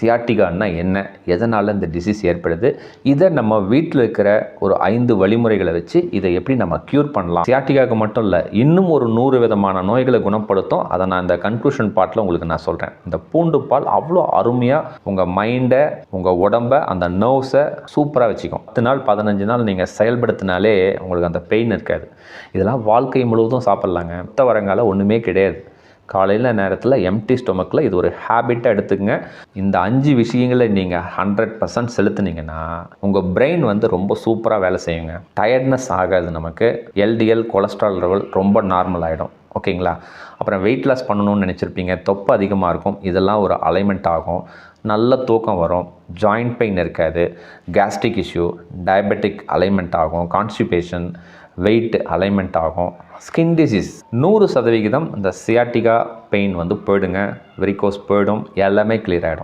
சியாட்டிகான்னா என்ன? எதனால் இந்த டிசீஸ் ஏற்படுது? இதை நம்ம வீட்டில் இருக்கிற ஒரு ஐந்து வழிமுறைகளை வச்சு இதை எப்படி நம்ம க்யூர் பண்ணலாம்? சியாட்டிகாவுக்கு மட்டும் இல்லை இன்னும் ஒரு நூறு விதமான நோய்களை குணப்படுத்தும். அதை நான் இந்த கன்க்ளூஷன் பார்ட்டில் உங்களுக்கு நான் சொல்கிறேன் இந்த பூண்டு பால் அவ்வளோ அருமையாக உங்கள் மைண்டை உங்கள் உடம்பை அந்த நர்வ்ஸை சூப்பராக வச்சுக்கும். பத்து நாள் பதினஞ்சு நாள் நீங்கள் செயல்படுத்தினாலே உங்களுக்கு அந்த பெயின் இருக்காது. இதெல்லாம் வாழ்க்கை முழுவதும் சாப்பிட்லாங்க. மற்ற வரங்கால ஒன்றுமே கிடையாது. காலையில் நேரத்தில் எம்டி ஸ்டொமக்கில் இது ஒரு ஹேபிட்டாக எடுத்துக்கங்க. இந்த அஞ்சு விஷயங்களை நீங்கள் ஹண்ட்ரட் பர்சன்ட் செலுத்துனீங்கன்னா உங்கள் பிரெயின் வந்து ரொம்ப சூப்பராக வேலை செய்யுங்க. டயர்ட்னஸ் ஆகாது நமக்கு. எல்டிஎல் கொலஸ்ட்ரால் லெவல் ரொம்ப நார்மல் ஆகிடும் ஓகேங்களா? அப்புறம் வெயிட் லாஸ் பண்ணணும்னு நினச்சிருப்பீங்க. தொப்பு அதிகமாக இருக்கும். இதெல்லாம் ஒரு அலைன்மெண்ட் ஆகும். நல்ல தூக்கம் வரும். ஜாயிண்ட் பெயின் இருக்காது. கேஸ்ட்ரிக் இஷ்யூ டயபெட்டிக் அலைன்மெண்ட் ஆகும். கான்ஸ்டிபேஷன் வெயிட் அலைன்மெண்ட் ஆகும். ஸ்கின் டிசீஸ் நூறு சதவிகிதம் இந்த சியாட்டிகா பெயின் வந்து போயிடுங்க. வெரிகோஸ் போயிடும். எல்லாமே கிளியர் ஆகிடும்